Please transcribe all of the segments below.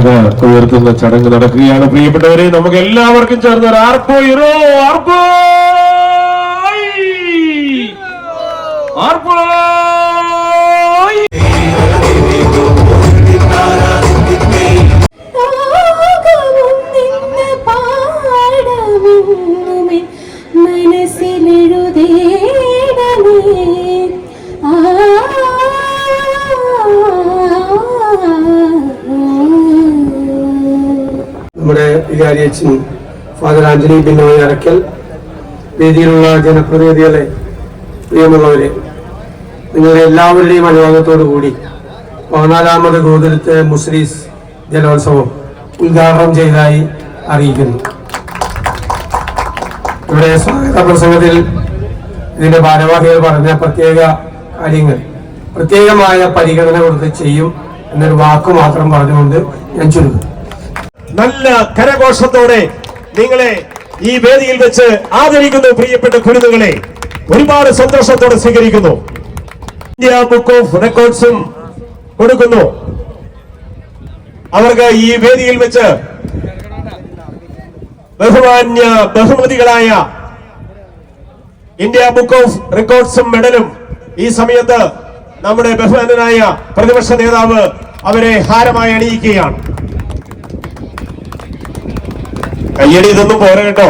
പതാക ഉയർത്തുന്ന ചടങ്ങ് നടക്കുകയാണ്. പ്രിയപ്പെട്ടവരെ നമുക്ക് എല്ലാവർക്കും ചേർന്ന് ആർപ്പോ ആർപ്പോ വികാരിയച്ഛൻ ഫാദർ ആന്റണി ബിന്നോയ് അറക്കൽ വേദിയിലുള്ള ജനപ്രതിനിധികളെ പ്രിയമുള്ളവരെ നിങ്ങളുടെ എല്ലാവരുടെയും അനുവാദത്തോടു കൂടി പതിനാലാമത് ഗോകുലത്തെ മുസ്ലിസ് ജലോത്സവം ഉദ്ഘാടനം ചെയ്തതായി അറിയിക്കുന്നു. ഇവിടെ സ്വാഗത പ്രസംഗത്തിൽ ഇതിന്റെ ഭാരവാഹികൾ പറഞ്ഞ പ്രത്യേക കാര്യങ്ങൾ പ്രത്യേകമായ പരിഗണന കൊടുത്ത് ചെയ്യും എന്നൊരു വാക്ക് മാത്രം പറഞ്ഞുകൊണ്ട് ഞാൻ ചുരുക്കും നല്ല കരഘോഷത്തോടെ നിങ്ങളെ ഈ വേദിയിൽ വെച്ച് ആദരിക്കുന്നു പ്രിയപ്പെട്ട കുരുന്നുകളെ. ഒരുപാട് സന്തോഷത്തോടെ സ്വീകരിക്കുന്നു. ഇന്ത്യ ബുക്ക് ഓഫ് റെക്കോർഡ്സും കൊടുക്കുന്നു. അവർക്ക് ഈ വേദിയിൽ വെച്ച് ബഹുമാന്യ ബഹുമതികളായ ഇന്ത്യ ബുക്ക് ഓഫ് റെക്കോർഡ്സും മെഡലും ഈ സമയത്ത് നമ്മുടെ ബഹുമാനനായ പ്രതിപക്ഷ നേതാവ് അവരെ ഹാരമായി അണിയിക്കുകയാണ്. കയ്യടി ഇതൊന്നും പോരാ കേട്ടോ.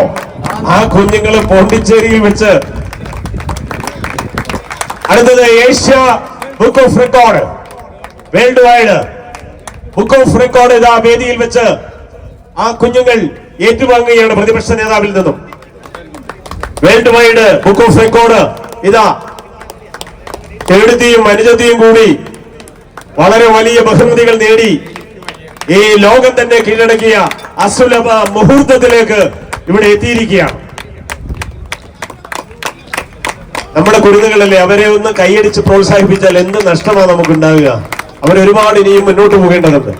ആ കുഞ്ഞുങ്ങൾ പോണ്ടിച്ചേരിയിൽ വെച്ച് അടുത്തത് Asia book of record world wide book of record ഇതാ വേദിയിൽ വെച്ച് ആ കുഞ്ഞുങ്ങൾ ഏറ്റുവാങ്ങുകയാണ് പ്രതിപക്ഷ നേതാവിൽ നിന്നും. World wide book of record ഇതാ എഴുതിയും അനുജത്തിയും കൂടി വളരെ വലിയ ബഹുമതികൾ നേടി. ഈ ലോകം തന്നെ കീഴടക്കിയ അസുലഭ മുഹൂർത്തത്തിലേക്ക് ഇവിടെ എത്തിയിരിക്കുകയാണ്. നമ്മുടെ കുരുന്നുകളല്ലേ അവരെ ഒന്ന് കൈയടിച്ച് പ്രോത്സാഹിപ്പിച്ചാൽ എന്ത് നഷ്ടമാണ് നമുക്ക് ഉണ്ടാവുക അവരൊരുപാട് ഇനിയും മുന്നോട്ട് പോകേണ്ടതുണ്ട്.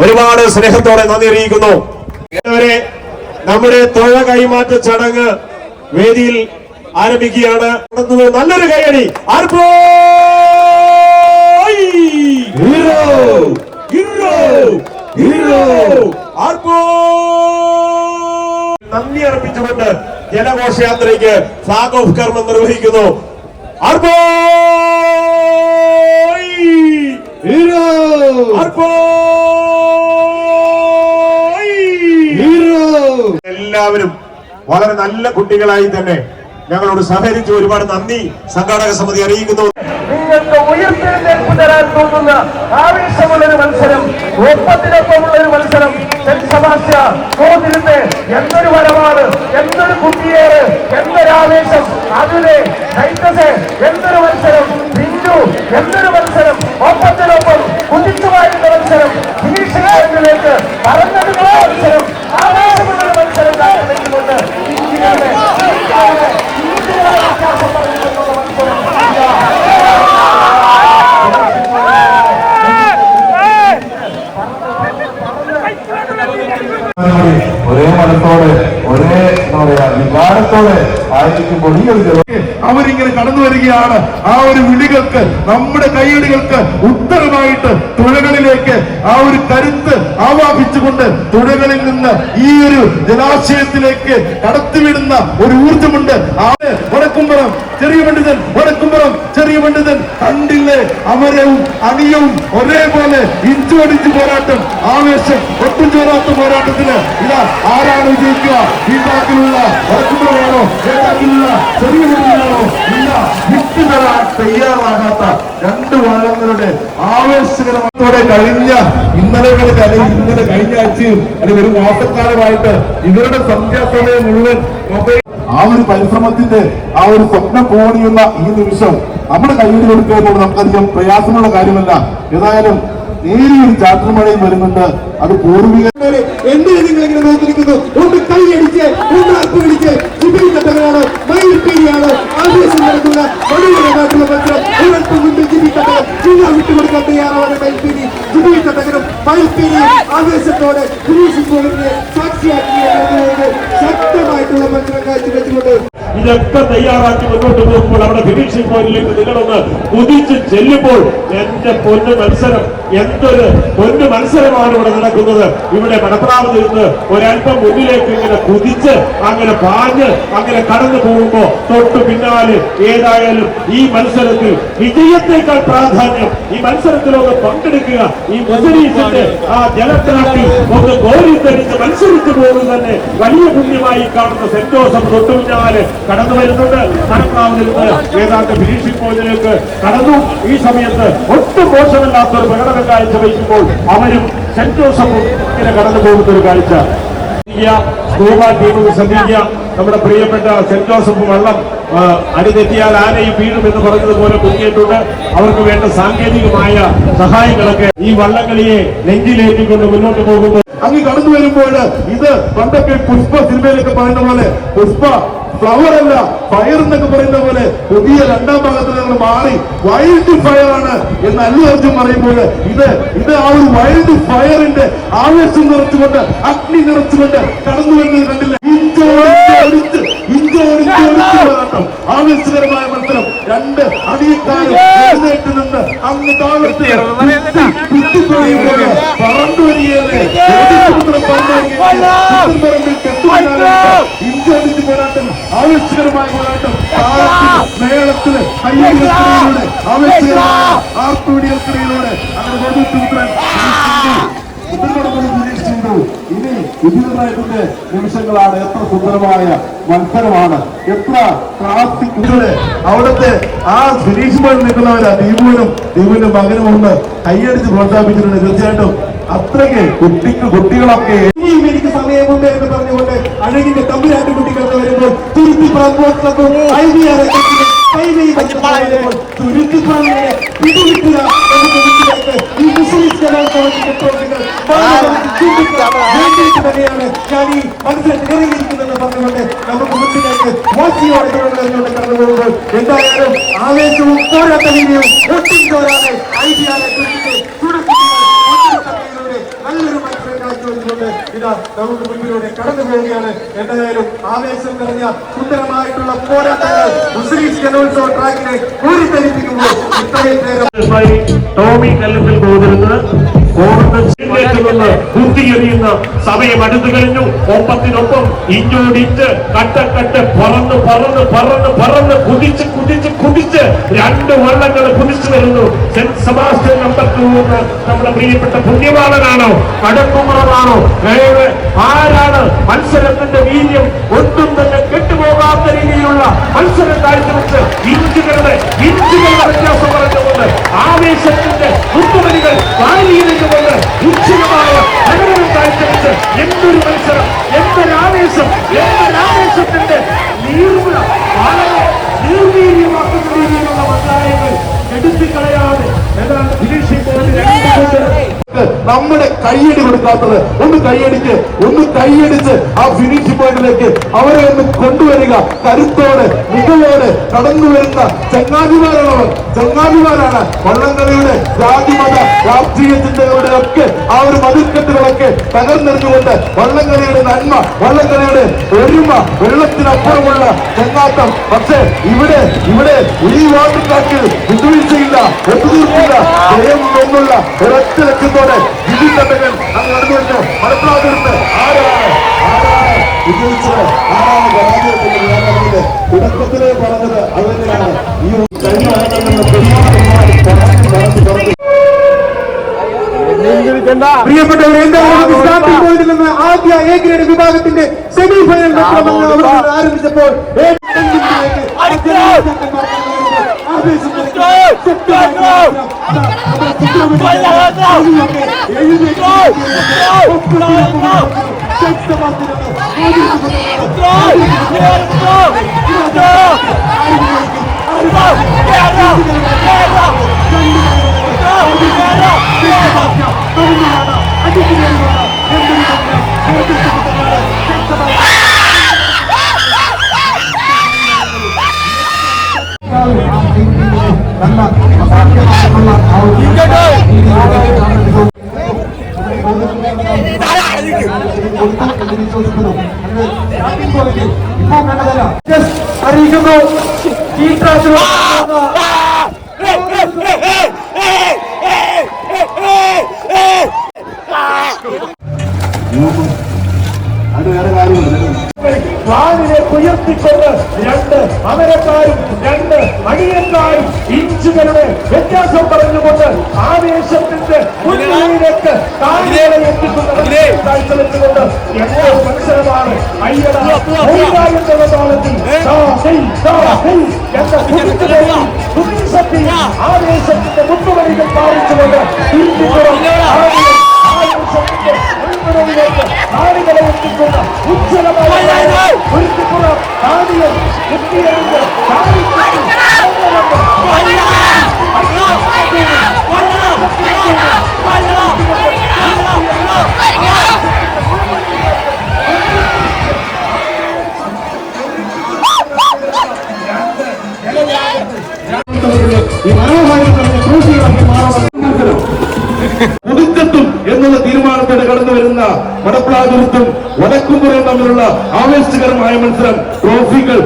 ഒരുപാട് സ്നേഹത്തോടെ നന്ദി അറിയിക്കുന്നു. നമ്മുടെ തുഴ കൈമാറ്റ ചടങ്ങ് വേദിയിൽ ആരംഭിക്കുകയാണ്. നല്ലൊരു കൈയടി. ആർപ്പോ ഹീറോ! ഹീറോ! ഹീറോ! നന്ദി അർപ്പിച്ചുകൊണ്ട് ജനഘോഷയാത്രയ്ക്ക് ഫ്ലാഗ് ഓഫ് കർമ്മം നിർവഹിക്കുന്നു എല്ലാവരും വളരെ നല്ല കുട്ടികളായി തന്നെ ഞങ്ങളോട് സഹകരിച്ചു ഒരുപാട് നന്ദി. സംഘാടക സമിതി അറിയിക്കുന്നു. നിങ്ങൾക്ക് ഉയർത്തെഴുന്നേൽപ്പ് തരാൻ തോന്നുന്ന ആവേശമുള്ളൊരു മത്സരം ഒപ്പത്തിനൊപ്പമുള്ള ഒരു മത്സരം എന്തൊരു വരമാണ് എന്തൊരു കുട്ടിയേറ് എന്തൊരു ആവേശം അതിലെ കൈത്തസ് എന്തൊരു മത്സരം ബിന്ദു എന്തൊരു മത്സരം ഒപ്പത്തിനൊപ്പം കുതിച്ചു വാഴുന്ന മത്സരം ഫിനിഷ് ലൈനിലേക്ക് പറന്നെടുക്കുന്ന മത്സരം ആവേശമുള്ളൊരു മത്സരം കാത്തിരിക്കുന്നുണ്ട് ഇന്ത്യയുടെ ഇന്ത്യയുടെ ഇന്ത്യയുടെ വ്യത്യാസം പറഞ്ഞിട്ടുള്ള മത്സരം ഇതാ. ഒരേ മനസ്സോടെ ഒരേ എന്താ പറയാ വികാരത്തോടെ ആയിരിക്കുമ്പോൾ ഈ ഒരു ജനം അവരിങ്ങനെ കടന്നു വരികയാണ്. ആ ഒരു വിളികൾക്ക് നമ്മുടെ കൈയടികൾക്ക് ഉത്തരമായിട്ട് തുഴകളിലേക്ക് ആ ഒരു കരുത്ത് ആവാഹിച്ചുകൊണ്ട് തുഴകളിൽ നിന്ന് ഈ ഒരു ജലാശയത്തിലേക്ക് കടത്തിവിടുന്ന ഒരു ഊർജമുണ്ട് ആ വടക്കുംപുറം ചെറിയ പണ്ഡിതൻ വടക്കുംപുറം. ചെറിയ പണ്ഡിതൻ കണ്ടില്ലേ? അമരവും അണിയവും ഒരേപോലെ ഇഞ്ചോടിഞ്ച് പോരാട്ടം ആവേശം ഒട്ടും ചോരാത്ത പോരാട്ടത്തിന് ഇതാ ആരാണ് വിജയിക്കുക? ഈ ബാക്കിലുള്ള വടക്കുംപുറമാണോ ഏതാക്കിലുള്ള ഇല്ല വിട്ടുതരാൻ തയ്യാറാകാത്ത രണ്ട് വാഹനങ്ങളുടെ ആവേശകരത്തോടെ കഴിഞ്ഞ ഇന്നലകളിൽ അല്ലെങ്കിൽ ഇന്നലെ കഴിഞ്ഞ ആഴ്ചയും അല്ലെങ്കിൽ ഒരു മാസക്കാലമായിട്ട് ഇവരുടെ സന്ധ്യാസമയം മുഴുവൻ മൊബൈൽ ആ ഒരു പരിശ്രമത്തിന്റെ ആ ഒരു സ്വപ്നം പോണിയുള്ള ഈ നിമിഷം നമ്മുടെ കയ്യിൽ എന്നുള്ളത് നമുക്കധികം പ്രയാസമുള്ള കാര്യമല്ല. ഏതായാലും നേരിയൊരു ചാറ്റൽ മഴയും വരുന്നുണ്ട്. അത് പൂർവിക നിങ്ങൾ കൈയടിച്ച് ആവേശത്തോടെ എന്നുള്ളത് ശക്തമായിട്ടുള്ള മത്സരം കാഴ്ചവെച്ചുകൊണ്ട് ഇതൊക്കെ തയ്യാറാക്കി മുന്നോട്ട് പോകുമ്പോൾ അവിടെ ഫിനിഷിംഗ് പോയിന്റിലേക്ക് നിങ്ങളൊന്ന് കുതിച്ച് ചെല്ലുമ്പോൾ എന്റെ പൊന്ന് മത്സരം എന്തൊരു പൊന്നു മത്സരമാണ് ഇവിടെ നടക്കുന്നത്. ഇവിടെ മണപ്രാവ് നിന്ന് ഒരല്പം മുന്നിലേക്ക് ഇങ്ങനെ കുതിച്ച് അങ്ങനെ പാഞ്ഞ് അങ്ങനെ കടന്നു പോകുമ്പോ തൊട്ടു പിന്നാലെ ഏതായാലും ഈ മത്സരത്തിൽ വിജയത്തേക്കാൾ പ്രാധാന്യം ഈ മത്സരത്തിലൊന്ന് പങ്കെടുക്കുക. ഈ മുസരീസിന്റെ ആ ജലത്തിലാക്കി ഒന്ന് കോരിത്തരിച്ച് മത്സരിച്ചു പോകുന്നത് തന്നെ വലിയ പുണ്യമായി കാണുന്ന സെന്റ് തൊട്ടു പിന്നാലെ കടന്നു വരുന്നുണ്ട്. മണപ്രാവ് നിന്ന് ഏതാണ്ട് ഫിനിഷിംഗ് പോയിന്റിലേക്ക് കടന്നു. ഈ സമയത്ത് ഒട്ടും മോശമല്ലാത്ത ഒരു പ്രകടനം കാഴ്ചവെക്കുമ്പോൾ അവരും സെന്റ് ജോസഫും ഇങ്ങനെ കടന്നു പോകുന്ന ഒരു കാഴ്ച. ശ്രദ്ധിക്കുക, നമ്മുടെ പ്രിയപ്പെട്ട സെന്റ് ജോസഫ് വള്ളം അടിതെറ്റിയാൽ ആനയും വീഴും എന്ന് പറഞ്ഞതുപോലെ മുങ്ങിയിട്ടുണ്ട് അവർക്ക് വേണ്ട സാങ്കേതികമായ സഹായങ്ങളൊക്കെ ഈ വള്ളംകളിയെ നെഞ്ചിലേറ്റിക്കൊണ്ട് മുന്നോട്ട് പോകുന്നു. അങ്ങ് കടന്നു വരുമ്പോൾ ഇത് പണ്ടൊക്കെ പുഷ്പ സിനിമയിലൊക്കെ പറയുന്ന പോലെ പുഷ്പ ഫ്ലവർ അല്ല ഫയർ എന്നൊക്കെ പറയുന്ന പോലെ പുതിയ രണ്ടാം ഭാഗത്തിൽ നിങ്ങൾ മാറി വൈൽഡ് ഫയർ ആണ് എന്ന് അല്ലു അർജുൻ പറയുമ്പോൾ ഇത് ഇത് ആ ഒരു വൈൽഡ് ഫയറിന്റെ ആവേശം നിറച്ചുകൊണ്ട് അഗ്നി നിറച്ചുകൊണ്ട് കടന്നു വരുന്നത് കണ്ടില്ല? ആവേശകരമായ മത്സരം. രണ്ട് അടിയക്കാരും എഴുന്നേറ്റ് നിന്ന് പറന്നു വരികയല്ലേ ഇഞ്ചോടിച്ച് പോരാട്ടം ആവേശകരമായ പോരാട്ടം. മേളത്തിന് കയ്യടികൾക്കിടയിലൂടെ ആവേശകരമായ ആർപ്പുവിടികൾക്കിടയിലൂടെ അങ്ങനെ ഇനി നിമിഷങ്ങളാണ് എത്ര സുന്ദരമായ മത്സരമാണ്. എത്ര ക്ലാസിക്കുകൾ അവിടുത്തെ ആ സുരീഷുമായി നിൽക്കുന്നവരാ ദീപുവിനും ദീപുവിന്റെ മകനും ഒന്ന് കൈയടിച്ച് പ്രോത്സാഹിപ്പിച്ചിട്ടുണ്ട്. തീർച്ചയായിട്ടും അത്രയ്ക്ക് കുട്ടിക്ക് കുട്ടികളൊക്കെ സമയമുണ്ട് എന്ന് പറഞ്ഞുകൊണ്ട് അഴകിന്റെ തമ്പുരാട്ടി കുട്ടികൾ വരുമ്പോൾ തുരുത്തി ക്ലബും ഐ വി ആർ തുരുത്തിപ്പുറമിനെ പിടികിട്ടുക എന്ന കുറിച്ചിലേക്ക് ഈ മുസ്ലിം കലാകോളത്തിന്റെ പ്രവർത്തികൾ വേണ്ടിയിട്ട് തന്നെയാണ് ഞാൻ ഈ മത്സരത്തിൽ ഇറങ്ങിയിരിക്കുന്നതെന്ന് പറഞ്ഞുകൊണ്ട് നമുക്ക് മുന്നിലേക്ക് വാശിയോടെ തുടർന്നുകൊണ്ട് കടന്നു പോകുമ്പോൾ എന്തായാലും ആവേശവും പോരാട്ട രീതിയും ഒട്ടും ചോരാതെ ഐ വി ആർ നല്ലൊരു മത്സരം നമുക്ക് മുൻപിലൂടെ കടന്നു പോവുകയാണ്. എന്തായാലും ആവേശം നിറഞ്ഞ സുന്ദരമായിട്ടുള്ള പോരാട്ടങ്ങൾ മുസ്ലിം കലോത്സവ ട്രാക്കിനെ ഇത്രയും നേരം ടോമി കല്ലത്തിൽ പോകുന്നത് കുത്തിയെറിയുന്ന സമയം അടുത്തു കഴിഞ്ഞു. ഒപ്പത്തിനൊപ്പം ഇഞ്ചോടിച്ച് കട്ടക്കട്ട് പറന്ന് പറന്ന് പറന്ന് പറന്ന് കുതിച്ച് കുതിച്ച് കുതിച്ച് രണ്ട് വള്ളങ്ങൾ കുതിച്ചു വരുന്നു. സെന്റ് സെബാസ്റ്റ്യൻ നമ്പർ ടു എന്ന് നമ്മുടെ പ്രിയപ്പെട്ട പുണ്യവാളനാണോ? കടക്കുമറാണോ ഏത് ആരാണ് മത്സരത്തിന്റെ വീര്യം? ഒട്ടും തന്നെ കെട്ടുപോകാത്ത രീതിയിലുള്ള മത്സരം കാഴ്ചവെച്ച് ഇഞ്ചുകളുടെ ഇഞ്ചുകളുടെ വ്യത്യാസം പറഞ്ഞുകൊണ്ട് ആവേശത്തിന്റെ മുത്തുവരികൾ കാഴ്ചവെച്ച് നമ്മുടെ കൈയടി കൊടുക്കാത്തത് ഒന്ന് കൈയടിക്ക് ഒന്ന് കൈയടിച്ച് ആ ഫിനിഷ് പോയിന്റിലേക്ക് അവരെ ഒന്ന് കൊണ്ടുവരിക. കരുത്തോടെ മികവോടെ കടന്നു വരുന്ന ചങ്ങാതിമാരാണവർ. ചങ്ങാതിമാരാണ് വള്ളംകളിയുടെ ജാതിമത രാഷ്ട്രീയ ചിന്തകളുടെ ഒക്കെ ആ ഒരു മതിൽക്കെട്ടുകളൊക്കെ തകർന്നെറിഞ്ഞുകൊണ്ട് വള്ളംകളിയുടെ നന്മ വള്ളംകളിയുടെ ഒരുമ വെള്ളത്തിനപ്പുറമുള്ള ചെങ്ങാത്തം. പക്ഷേ ഇവിടെ ഇവിടെ ഈ വാട്ടർ ട്രാക്കിൽ വിട്ടുവീഴ്ചയില്ല ഒത്തുതീർപ്പില്ല. ജയം എന്നുള്ള ഒരൊറ്റ ലക്ഷ്യത്തോടെ തട്ടകൻ അങ്ങ് വരുന്നു മലപ്രാതിർത്ത് ആരാണ് ആരാണ് വിജയിച്ചത് ആരാണ് പരാജയപ്പെട്ടത് ഞാൻ പറഞ്ഞില്ലേ തുടക്കത്തിലേ പറഞ്ഞത് അത് ഈ കഴിഞ്ഞ പ്രിയപ്പെട്ടവർ എന്തായാലും സ്റ്റാർട്ടിംഗ് പോയിന്റിൽ നിന്ന് ആദ്യ എ ഗ്രേഡ് വിഭാഗത്തിന്റെ സെമി ഫൈനൽ മത്സരം ആരംഭിച്ചപ്പോൾ ആവേശം ನನ್ನ എന്ന് വിശ്വസിക്കുന്നു ഇപ്പോൾ കണ്ടതല്ല അറിയിക്കുന്നു. അത് വേറെ കാര്യമില്ല കാലിനെ ഉയർത്തിക്കൊണ്ട് രണ്ട് അമരക്കാരും രണ്ട് അണിയന്മാരും ഇഞ്ചുകളുടെ വ്യത്യാസം പറഞ്ഞുകൊണ്ട് ആവേശത്തിന്റെ മുന്നിലേക്ക് കാലിനെ എത്തിക്കുന്ന കാഴ്ചവെച്ചുകൊണ്ട് എന്തോ മത്സരമാണ് താളത്തിൽ എന്ന കുതിശക്തി ആവേശത്തിന്റെ മുത്തുവരികൾ പാലിച്ചുകൊണ്ട് ഉജ്ജ്വലമായ ഒരുക്കുപുറം നാടികൾ കുത്തിയെടുത്ത് ഈ ഒതുക്കത്തും എന്നുള്ള തീരുമാനത്തോടെ കടന്നു വരുന്ന വടപ്ലാതുരത്തും വടക്കുംപുറം തമ്മിലുള്ള ആവേശകരമായ മത്സരം ട്രോഫികൾ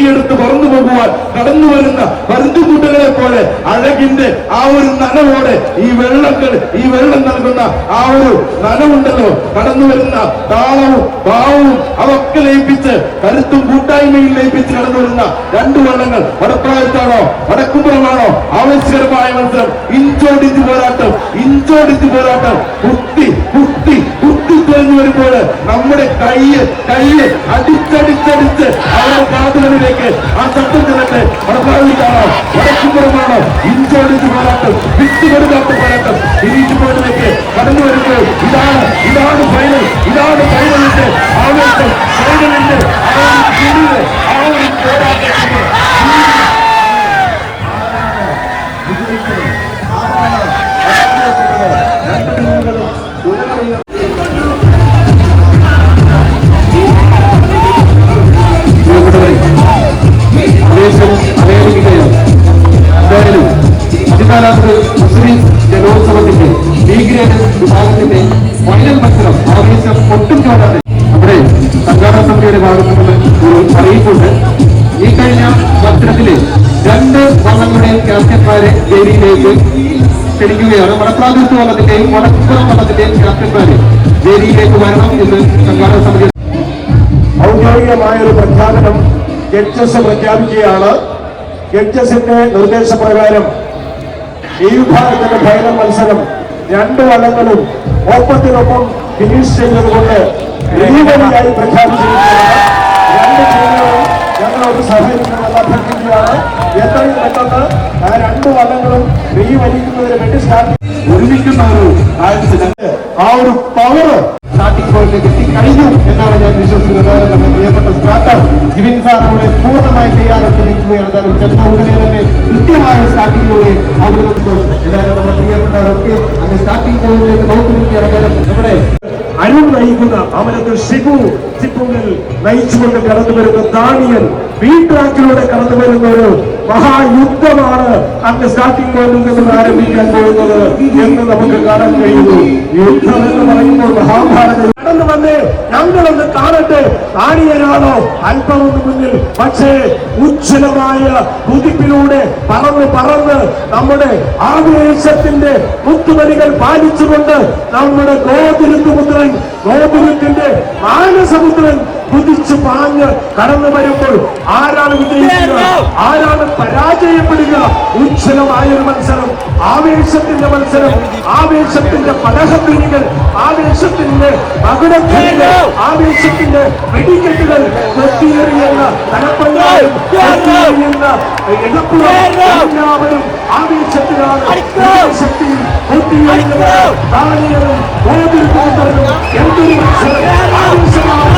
കൊത്തിയെടുത്ത് പറന്നു പോകുവാൻ കടന്നു വരുന്ന പരുന്തുകൂട്ടകളെ പോലെ അഴകിന്റെ ആ ഒരു നനവോടെ ഈ വെള്ളങ്ങൾ ഈ വെള്ളം നൽകുന്ന ആ ഒരു നനവുണ്ടല്ലോ. കടന്നു വരുന്ന താളവും ഭാവവും അതൊക്കെ ലയിപ്പിച്ച് കരുത്തും കൂട്ടായ്മയും ലയിപ്പിച്ച് കടന്നു വരുന്ന രണ്ടു വെള്ളങ്ങൾ വടപ്രായത്താണോ വടക്കുമ്പുറമാണോ ആവശ്യകരമായ മത്സരം. ഇഞ്ചോടിഞ്ച് പോരാട്ടം ഇഞ്ചോടിഞ്ച് പോരാട്ടം. കുത്തി കുത്തി കുത്തി. തുറന്നു വരുമ്പോൾ നമ്മുടെ കയ്യ് കയ്യ് അടിച്ചടിച്ചടിച്ച് അവരുടെ കാതുകളിലേക്ക് ആ ശബ്ദം ചെല്ലട്ടെ വടപ്രായത്താണോ വടക്കുംപുറമാണോ ഇഞ്ചോടിച്ച് പോരാട്ടം വിട്ടുകൊടുക്കാത്ത പോരാട്ടം. തിരിച്ചു പോയിലേക്ക് കടന്നു വരുമ്പോൾ ഇതാണ് ഇതാണ് ഫൈനൽ ഇതാണ് ഫൈനലിന്റെ ആവേശം ഫൈനലിന്റെ ഫൈനൽ ഈ രണ്ട് ഔദ്യോഗികമായ ഒരു പ്രഖ്യാപനം ജഡ്ജസ് പ്രഖ്യാപിക്കുകയാണ്. ജഡ്ജസിന്റെ നിർദ്ദേശപ്രകാരം ഈ വിഭാഗത്തിന്റെ ഫൈനൽ മത്സരം രണ്ട് വള്ളങ്ങളും ഒപ്പത്തിനൊപ്പം ഫിനിഷ് ചെയ്തതുകൊണ്ട് റീവലിയായി പ്രഖ്യാപിച്ചിരിക്കുകയാണ്. രണ്ട് ടീമുകളും ഞങ്ങളോട് സഹകരിക്കണമെന്ന് അഭ്യർത്ഥിക്കുകയാണ്. എത്രയും പെട്ടെന്ന് ആ രണ്ട് വള്ളങ്ങളും റീവലിക്കുന്നതിന് വേണ്ടി സ്റ്റാർട്ട് ഒരുമിക്കുന്ന ഒരു കാഴ്ച ആ ഒരു പവർ സ്റ്റാർട്ടിംഗ് പോയിന്റ് കിട്ടി കഴിഞ്ഞു എന്നാണ് ഞാൻ വിശ്വസിക്കുന്നത്. നമ്മുടെ പ്രിയപ്പെട്ട സ്റ്റാർട്ടർ ജിവിൻ സാർ പൂർണമായി തയ്യാറെടുത്തിരിക്കുകയാണ്. എന്തായാലും ചെന്ന ഉടനെ തന്നെ കൃത്യമായ സ്റ്റാർട്ടിങ്ങിലൂടെ അവിടെ എല്ലാവരും പ്രിയപ്പെട്ടവരൊക്കെ അങ്ങ് സ്റ്റാർട്ടിംഗ് പോയിന്റിലേക്ക് നമ്മുടെ അരുൺ നയിക്കുന്ന അമരത്തിൽ ഷിബു ചിപ്പുങ്ങിൽ നയിച്ചുകൊണ്ട് കടന്നു വരുന്ന ദാനിയൻ ബി ട്രാക്കിലൂടെ കടന്നു വരുന്ന ഒരു മഹായുദ്ധമാണ് അങ്ങ് സ്റ്റാർട്ടിംഗ് പോയിന്റിൽ നിന്ന് ആരംഭിക്കാൻ പോകുന്നത് എന്ന് നമുക്ക് കാണാൻ കഴിയുന്നു. യുദ്ധം എന്ന് പറയുമ്പോൾ മഹാഭാരതം കടന്നു വന്ന്. ഞങ്ങളൊന്ന് കാണട്ടെ. ദാനിയനാണോ അല്പമൊന്ന് മുന്നിൽ. പക്ഷേ ഉജ്ജ്വലമായ കുതിപ്പിലൂടെ പറന്ന് പറന്ന് നമ്മുടെ ആവേശത്തിന്റെ മുത്തുമണികൾ പാലിച്ചുകൊണ്ട് നമ്മുടെ ഗോതിരുത്തുപുത്രൻ ഗോപുരത്തിന്റെ മാനസപുത്രൻ കുതിച്ചു പാഞ്ഞ് കടന്നു വരുമ്പോൾ ആരാണ് വിജയിക്കുക? ആരാണ് പരാജയപ്പെടുക? ഉജ്ജ്വലമായ ഒരു മത്സരം ആവേശത്തിന്റെ മത്സരം ആവേശത്തിന്റെ പടഹത്തിനികൾ ആവേശത്തിന്റെ മകുടത്തിന്റെ ആവേശത്തിന്റെ വെടിക്കെട്ടുകൾ കൊത്തിയെറിയുന്ന തലപ്പങ്ങളും എല്ലാവരും ആവേശത്തിലാണ്. ശക്തിയിൽ കൊത്തിയെറിയുന്ന താളികളും എന്തൊരു മത്സരം? ആവേശമാണ്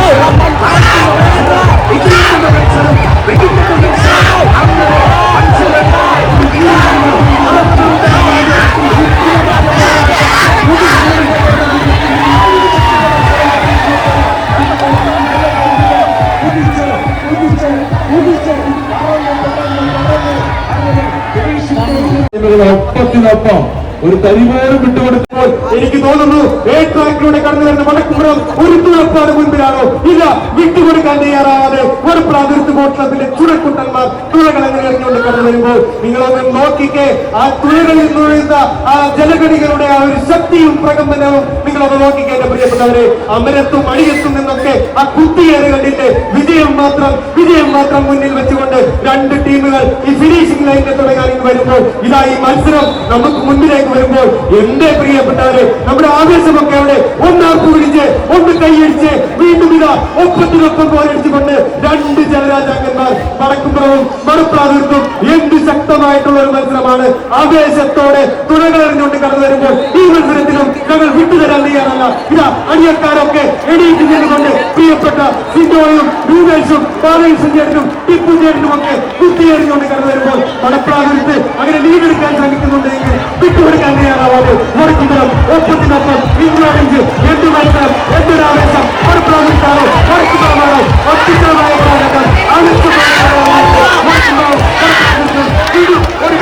ഒപ്പത്തിനൊപ്പം ഒരു തരി പോലും വിട്ടുകൊടുക്കുമ്പോൾ എനിക്ക് തോന്നുന്നു ഏ ട്രാക്കിലൂടെ കടന്നു വരുന്ന ഒരു തുറപ്പാട് മുൻപിലാണോ? ഇല്ല. വിട്ടുകൊടുക്കാൻ തയ്യാറാവാതെ ഒരു പ്രാകൃത കോട്ടത്തിന്റെ ചുരക്കുട്ടന്മാർ തുഴകൾ എങ്ങനെ എറിഞ്ഞുകൊണ്ട് കടന്നു വരുമ്പോൾ നിങ്ങളൊന്ന് നോക്കിക്കേ. ആ തുഴകളിൽ നുഴയുന്ന ആ ജലഗണികളുടെ ആ ഒരു ശക്തിയും പ്രകമ്പനവും നിങ്ങളൊന്ന് നോക്കിക്കേ എന്റെ പ്രിയപ്പെട്ടവരെ. അമരത്തും അടിയത്തും നിന്നൊക്കെ ആ കുത്തിയേറി കണ്ടിട്ട് വിജയം മാത്രം വിജയം മാത്രം മുന്നിൽ വെച്ചുകൊണ്ട് രണ്ട് ടീമുകൾ ഈ ഫിനിഷിംഗ് ലൈനിൽ തുടങ്ങാൻ വരുമ്പോൾ ഇതാ ഈ മത്സരം നമുക്ക് മുന്നിലേക്ക് വരുമ്പോൾ എന്റെ പ്രിയപ്പെട്ടവരെ നമ്മുടെ ആവേശമൊക്കെ അവിടെ ഒന്നാർപ്പ് പിടിച്ച് ഒന്ന് കൈയടിച്ച് വീണ്ടും ഇതാ ഒപ്പത്തിനൊപ്പം പോരടിച്ചുകൊണ്ട് രണ്ട് ജലരാജാക്കന്മാർ വടക്കുംപുറവും മറുപ്രാതിർത്തും എന്ത് ശക്തമായിട്ടുള്ള ഒരു മത്സരമാണ്. ആവേശത്തോടെ തുണകളറിഞ്ഞുകൊണ്ട് കടന്നു വരുമ്പോൾ ഈ മത്സരത്തിലും ഞങ്ങൾ വിട്ടുതരാൻ തയ്യാറല്ല. ഇതാ അണിയക്കാരൊക്കെ എണീറ്റ് ചെയ്തുകൊണ്ട് പ്രിയപ്പെട്ട സിന്ധോയും രൂപേഷും പാലൻസും ചേട്ടനും ടിപ്പു ചേട്ടനും ഒക്കെ കുത്തിയെറിഞ്ഞുകൊണ്ട് കടന്നു വരുമ്പോൾ മടപ്രാതിർത്ത് അങ്ങനെ ലീഡെടുക്കാൻ ശ്രമിക്കുന്നുണ്ടെങ്കിൽ വിട്ടുകൊടുക്കാൻ തയ്യാറാവാതെ വടക്കുംപുറം ഒപ്പത്തിനൊപ്പം ഇംഗ്ലണ്ട് എന്ത് മത്സരം എന്തൊരു ആവേശം മടപ്രാതിർത്താണോ വടക്കുപുറമാണോ അത്യുത്തരമായ പോരാട്ടം അടുത്ത പോരാട്ടമാണ്. വടക്കുംപുറം, വടക്കുംപുറം, ഇത് ഒരു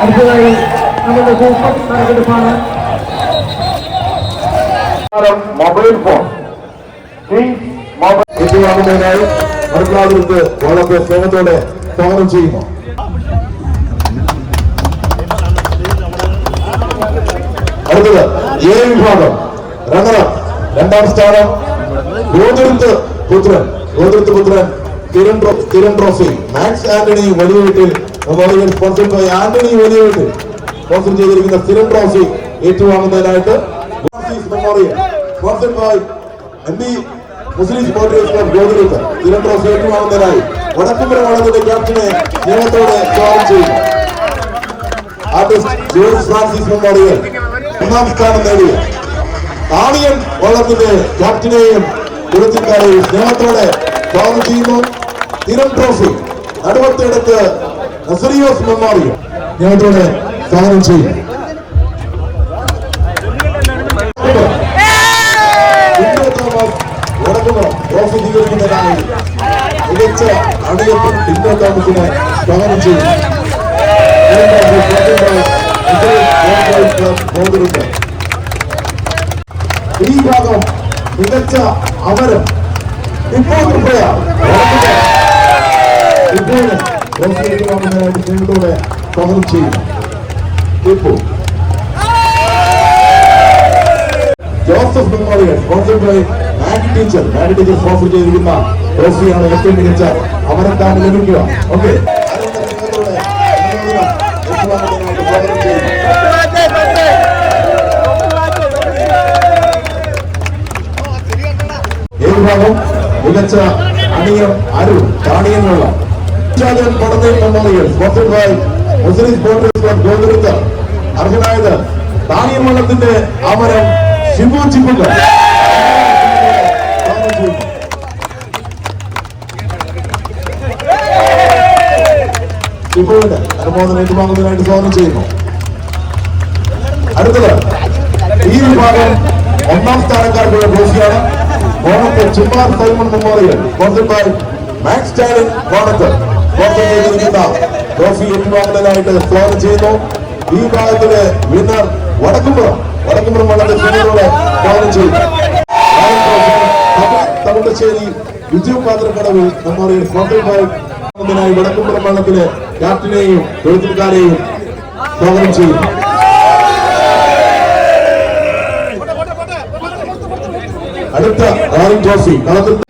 അടുത്തതായി നമ്മുടെ സൂപ്പർ നറുക്കെടുപ്പാണ് മൊബൈൽ ഫോൺ മൊബൈൽ ഏറ്റുവാങ്ങുന്നതിനായി മറുപ്രാതിർത്ത് വളരെ സ്നേഹത്തോടെ സ്വാഗതം ചെയ്യുന്നു അടുത്തത് എ വിഭാഗം റണ്ണർ രണ്ടാം സ്ഥാനം Gothuruth Puthran Gothuruth Puthran Kiran Kiran trophy Max Antony Valiya Veettil sponsored by Antony Valiya Veettil sponsor ചെയ്തിരിക്കുന്ന Kiran trophy ഏറ്റുവാങ്ങുന്നതിനായിട്ട് memorial sponsor by M Muslim sports club Gothuruth Thiruvananthapuram trophy ഏറ്റുവാങ്ങുന്നതിനായി Vadakkumpura വളത്തിന്റെ ക്യാപ്റ്റനെ നിയമത്തോടെ സ്വാഗതം ചെയ്യുന്നു. ആർട്ടിസ്റ്റ് ജോർജ് ഫ്രാൻസിസ് മെമ്മോറിയൽ ഒന്നാം സ്ഥാനം നേടിയ താണിയൻ വള്ളത്തിന്റെ ക്യാപ്റ്റനെയും കുറിച്ചിക്കാരെയും സ്നേഹത്തോടെ സ്വാഗതം ചെയ്യുന്നു. തിരം ട്രോഫി നടുവത്തെടുത്ത് നസറിയോസ് മെമ്മോറിയൽ സ്നേഹത്തോടെ സ്വാഗതം ചെയ്യുന്നു. ട്രോഫി സ്വീകരിക്കുന്നതിനായി മികച്ച അണിയപ്പം ടിൻഡോ തോമസിനെ സ്വാഗതം ചെയ്യുന്നു. ഈ ഭാഗം മികച്ച അമരം ഇപ്പോൾ കൃപയ ട്രോഫിയേറ്റുവാങ്ങുന്നതിനായിട്ട് സ്നേഹത്തോടെ സ്വാഗതം ചെയ്യുന്നു. ഇപ്പോൾ Joseph memorial sponsored Maddy teacher Maddy teacher offer ചെയ്തിരിക്കുന്ന ട്രോഫിയാണ് ഏറ്റവും മികച്ച. അമരത്താണ് ലഭിക്കുക. ഓക്കെ ഭാഗം? മികച്ച അണിയം അരു കാണിയെന്നുള്ള അർഹനായത് താണിയമ്മത്തിന്റെ അമരം ശിവു ചിപ്പുകൾ. ഷിബുവിന് അനുമോദനം ഏറ്റുവാങ്ങുന്നതിനായിട്ട് സ്വാഗതം ചെയ്യുന്നു. അടുത്തത് ഈ വിഭാഗം ഒന്നാം സ്ഥാനക്കാർക്കുള്ള ഘോഷിയാണ് Konath ചിമ്മാർ Simon memorial. By Max Stalin Konath ചെയ്തിരിക്കുന്ന ട്രോഫി ഏറ്റുവാങ്ങുന്നതിനായിട്ട് സ്വാഗതം ചെയ്യുന്നു. ഈ വിഭാഗത്തിലെ വിന്നർ വടക്കുംപുറം. വടക്കുംപുറം വളരെ സുഖത്തോടെ സ്വാഗതം ചെയ്യുന്നു. തമുണ്ടശ്ശേരി വിജു പാത്രക്കടവിൽ മെമ്മോറിയൽ ായി വടക്കുംപുറം വള്ളത്തിലെ ക്യാപ്റ്റനെയും തൊഴിൽക്കാരെയും സ്വാഗതം ചെയ്യുന്നു അടുത്ത റാലിംഗ് ട്രോഫി കളത്തിൽ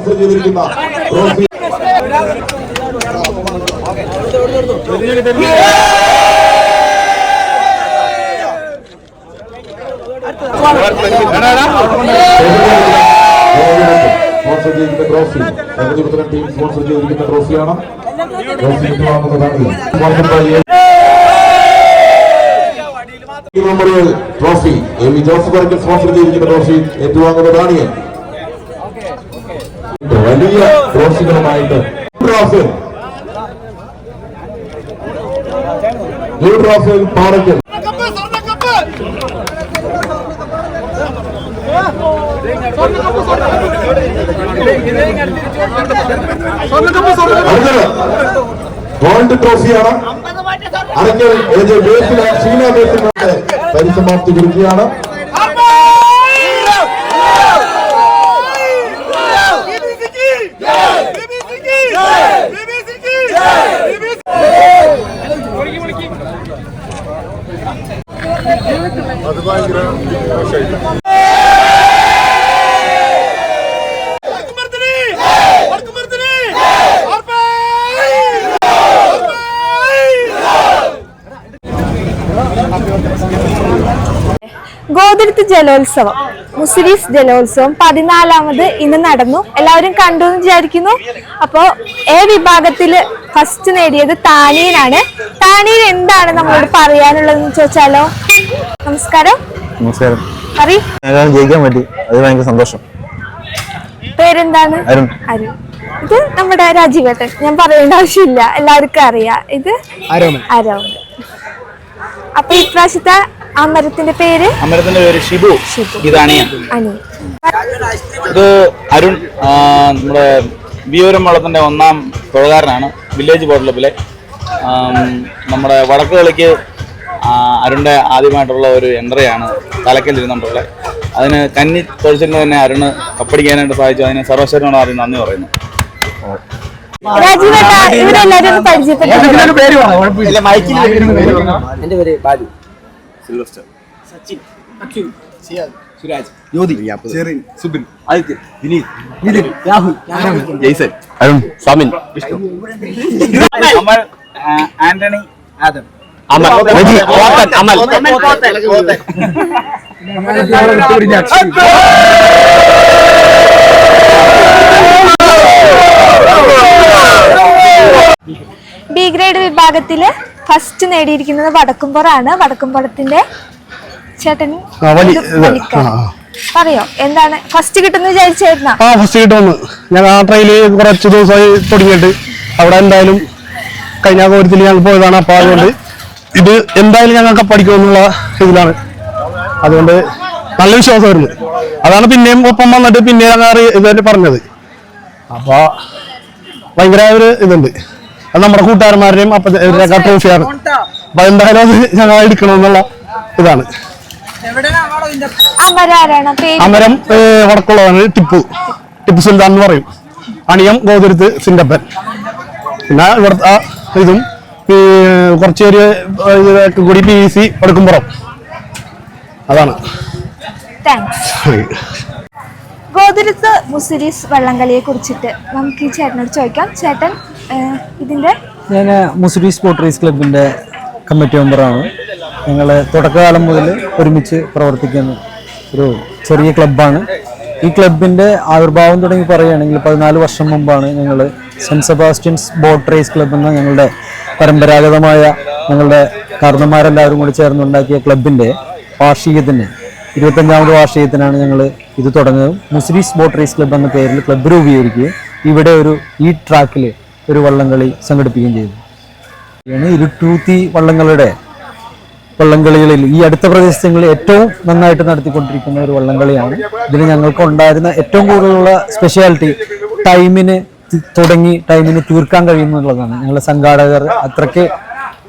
സ്പോൺസർ ചെയ്തിരിക്കുന്ന ട്രോഫി സ്പോൺസർ ചെയ്തിരിക്കുന്ന ട്രോഫി സേവതിപുത്രൻ ടീം സ്പോൺസർ ചെയ്തിരിക്കുന്ന ട്രോഫിയാണ് trophy memorial trophy A V Joseph sponsor ചെയ്തിരിക്കുന്ന ട്രോഫി ഏറ്റുവാങ്ങുന്നതാണ് ഞാൻ. വലിയ ട്രോഫികളുമായിട്ട് trophy blue trophy Parackal gold ട്രോഫിയാണ്. ബേസിൽ ഷീന ബേസിൽ പരിസമാപ്തി കുറിക്കുകയാണ്. ഗോതിരത്ത് ജലോത്സവം മുസിരീസ് ജലോത്സവം പതിനാലാമത് ഇന്ന് നടന്നു. എല്ലാവരും കണ്ടു എന്ന് വിചാരിക്കുന്നു. അപ്പോ എ വിഭാഗത്തിൽ ഫസ്റ്റ് നേടിയത് താനീനാണ് താനീൻ എന്താണ് നമ്മളോട് പറയാനുള്ളതെന്ന് ചോദിച്ചാലോ? നമസ്കാരം. നമസ്കാരം. ജയിക്കാൻ പറ്റി. അത് ഭയങ്കര സന്തോഷം. പേരെന്താണ്? അരുൺ. അരുൺ. ഇത് നമ്മുടെ രാജീവേട്ടൻ ഞാൻ പറയേണ്ട ആവശ്യമില്ല. എല്ലാവർക്കും അറിയാം. ഇത് അരോൺ. അപ്പൊ ഇപ്രാവശ്യത്തെ ആ മരത്തിന്റെ പേര്? അമരത്തിന്റെ പേര് ഷിബു. ഇതാണ് അനി. ഇത് അരുൺ നമ്മുടെ വിയൂരം വള്ളത്തിന്റെ ഒന്നാം തുഴകാരനാണ്. വില്ലേജ് ബോട്ട് ക്ലബിലെ നമ്മുടെ വടക്ക് കളിക്ക് ആ, അരുണിന്റെ ആദ്യമായിട്ടുള്ള ഒരു എൻട്രിയാണ് തലക്കൽ ഇരുന്നുകൊണ്ടുള്ളത് അതിന് കന്നി തൊഴിച്ചിട്ട് തന്നെ അരുണ് കപ്പടിക്കാനായിട്ട് സാധിച്ചു അതിന് സർവശ്വരനോട് ആദ്യം നന്ദി പറയുന്നു. രാജീവേട്ട ഇവരെല്ലാരും ഒന്ന് പരിചയപ്പെട്ടു. എന്റെ പേര് ബാലു. അരുൺ. സാമിൻ. ആ, ആന്റണി ആദം. അമൽ. പോത്തൻ, അമൽ ബി ഗ്രേഡ് വിഭാഗത്തിൽ ഫസ്റ്റ് നേടിയിരിക്കുന്നത് വടക്കുംപുറാണ് വടക്കുംപുറത്തിന്റെ ചേട്ടൻ. പറയോ? എന്താണ്? ഫസ്റ്റ് കിട്ടുന്ന വിചാരിച്ചായിരുന്ന? ആ ഫസ്റ്റ് കിട്ടുമെന്ന്. ഞാൻ ആ ട്രെയിൽ കുറച്ച് ദിവസമായി തുടങ്ങിയിട്ട് അവിടെ എന്തായാലും കഴിഞ്ഞ കോരത്തിൽ ഞങ്ങൾ പോയതാണ്. അപ്പൊ അതുകൊണ്ട് ഇത് എന്തായാലും ഞങ്ങൾക്ക് പഠിക്കുമെന്നുള്ള ഇതിലാണ്. അതുകൊണ്ട് നല്ല വിശ്വാസമായിരുന്നു. അതാണ് പിന്നെയും ഒപ്പം വന്നിട്ട് പിന്നെ ഞങ്ങൾ ഇതുവരെ പറഞ്ഞത്. അപ്പൊ ഭയങ്കര ഒരു ഇതുണ്ട്. അത് നമ്മുടെ കൂട്ടുകാരന്മാരുടെയും അപ്പൊ ഇവരുടെയൊക്കെ ട്രോഫിയാണ്. അപ്പൊ എന്തായാലും അത് ഞങ്ങൾ എടുക്കണമെന്നുള്ള ഇതാണ്. അമര വടക്കുള്ളതാണ് ടിപ്പു. ടിപ്പു സുൽത്താൻ എന്ന് പറയും. അണിയം ഗോതിരത്ത് സിൻഡപ്പൻ പിന്നെ ഇവിടുത്തെ ഇതും കുറച്ച് ഒരു ഇതൊക്കെ കൂടി പി സി എടുക്കുമ്പോഴും അതാണ്. താങ്ക്സ് ഗോതുരത്ത് മുസിരീസ് വള്ളംകളിയെ കുറിച്ചിട്ട് നമുക്ക് ഈ ചേട്ടനോട് ചോദിക്കാം. ചേട്ടൻ ഇതിന്റെ ഞാൻ മുസിരീസ് പോട്ടറീസ് ക്ലബിന്റെ കമ്മിറ്റി മെമ്പറാണ് ഞങ്ങൾ തുടക്കകാലം മുതൽ ഒരുമിച്ച് പ്രവർത്തിക്കുന്ന ഒരു ചെറിയ ക്ലബ്ബാണ്. ഈ ക്ലബിന്റെ ആവിർഭാവം തുടങ്ങി പറയുകയാണെങ്കിൽ പതിനാല് വർഷം മുമ്പാണ് ഞങ്ങൾ Saint Sebastian's boat race club എന്ന ഞങ്ങളുടെ പരമ്പരാഗതമായ ഞങ്ങളുടെ കാരണന്മാരെല്ലാവരും കൂടി ചേർന്നുണ്ടാക്കിയ ക്ലബിന്റെ വാർഷികത്തിന് ഇരുപത്തഞ്ചാമത് വാർഷികത്തിനാണ് ഞങ്ങൾ ഇത് തുടങ്ങുകയും മുസ്ലിസ് ബോട്ട് റേസ് ക്ലബ് എന്ന പേരിൽ ക്ലബ് രൂപീകരിക്കുകയും ഇവിടെ ഒരു ഈ ട്രാക്കിൽ ഒരു വള്ളംകളി സംഘടിപ്പിക്കുകയും ചെയ്തു. ഇരുട്ടൂത്തി വള്ളങ്ങളുടെ വള്ളംകളികളിൽ ഈ അടുത്ത പ്രദേശങ്ങളിൽ ഏറ്റവും നന്നായിട്ട് നടത്തിക്കൊണ്ടിരിക്കുന്ന ഒരു വള്ളംകളിയാണ്. ഇതിന് ഞങ്ങൾക്ക് ഉണ്ടായിരുന്ന ഏറ്റവും കൂടുതലുള്ള സ്പെഷ്യാലിറ്റി ടൈമിന് തുടങ്ങി ടൈമിന് തീർക്കാൻ കഴിയുന്നുള്ളതാണ്. ഞങ്ങളെ സംഘാടകർ അത്രയ്ക്ക്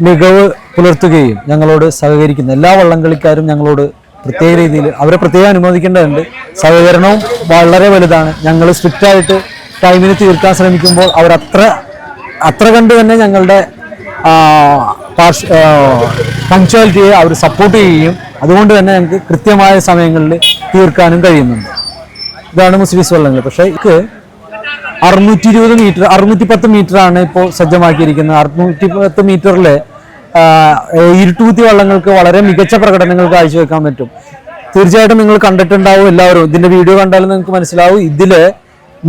മികവ് പുലർത്തുകയും ഞങ്ങളോട് സഹകരിക്കുന്ന. എല്ലാ വള്ളംകളിക്കാരും ഞങ്ങളോട് പ്രത്യേക രീതിയിൽ അവരെ പ്രത്യേകം അനുമോദിക്കേണ്ടതുണ്ട്. സഹകരണവും വളരെ വലുതാണ്. ഞങ്ങൾ സ്ട്രിക്റ്റ് ആയിട്ട് ടൈമിന് തീർക്കാൻ ശ്രമിക്കുമ്പോൾ അവരത്ര അത്ര കണ്ട് തന്നെ ഞങ്ങളുടെ പങ്ക്ച്വാലിറ്റിയെ അവർ സപ്പോർട്ട് ചെയ്യുകയും അതുകൊണ്ട് തന്നെ ഞങ്ങൾക്ക് കൃത്യമായ സമയങ്ങളിൽ തീർക്കാനും കഴിയുന്നുണ്ട്. ഇതാണ് മുസ്ലിംസ് വള്ളങ്ങൾ. പക്ഷേ ഇത് അറുന്നൂറ്റി ഇരുപത് മീറ്റർ അറുന്നൂറ്റി പത്ത് മീറ്റർ ആണ് ഇപ്പോൾ സജ്ജമാക്കിയിരിക്കുന്നത്. അറുന്നൂറ്റി പത്ത് മീറ്ററിൽ ഇരുട്ടൂത്തി വള്ളങ്ങൾക്ക് വളരെ മികച്ച പ്രകടനങ്ങൾ കാഴ്ചവെക്കാൻ പറ്റും. തീർച്ചയായിട്ടും നിങ്ങൾ കണ്ടിട്ടുണ്ടാവും എല്ലാവരും. ഇതിന്റെ വീഡിയോ കണ്ടാലും നിങ്ങൾക്ക് മനസ്സിലാവും. ഇതിൽ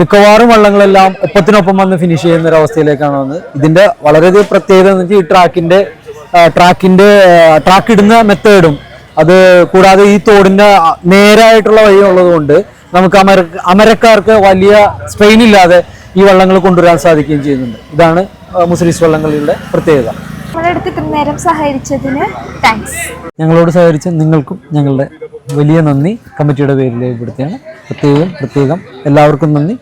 മിക്കവാറും വള്ളങ്ങളെല്ലാം ഒപ്പത്തിനൊപ്പം വന്ന് ഫിനിഷ് ചെയ്യുന്ന ഒരു അവസ്ഥയിലേക്കാണ് വന്നത്. ഇതിന്റെ വളരെയധികം പ്രത്യേകത എന്ന് വെച്ചാൽ ഈ ട്രാക്കിന്റെ ട്രാക്കിന്റെ ട്രാക്ക് ഇടുന്ന മെത്തേഡും അത് കൂടാതെ ഈ തോടിന്റെ നേരായിട്ടുള്ള വഴി ഉള്ളതുകൊണ്ട് നമുക്ക് അമര അമരക്കാർക്ക് വലിയ സ്ട്രെയിൻ ഇല്ലാതെ ഈ വള്ളങ്ങൾ കൊണ്ടുവരാൻ സാധിക്കുകയും ചെയ്യുന്നുണ്ട്. ഇതാണ് മുസ്ലിംസ് വള്ളങ്ങളുടെ പ്രത്യേകത. നമ്മുടെ അടുത്ത് ഇത്ര നേരം സഹകരിച്ചതിന് താങ്ക്സ് ഞങ്ങളോട് സഹകരിച്ച നിങ്ങൾക്കും ഞങ്ങളുടെ വലിയ നന്ദി. കമ്മിറ്റിയുടെ പേരിൽ രേഖപ്പെടുത്തിയാണ് പ്രത്യേകം പ്രത്യേകം എല്ലാവർക്കും നന്ദി.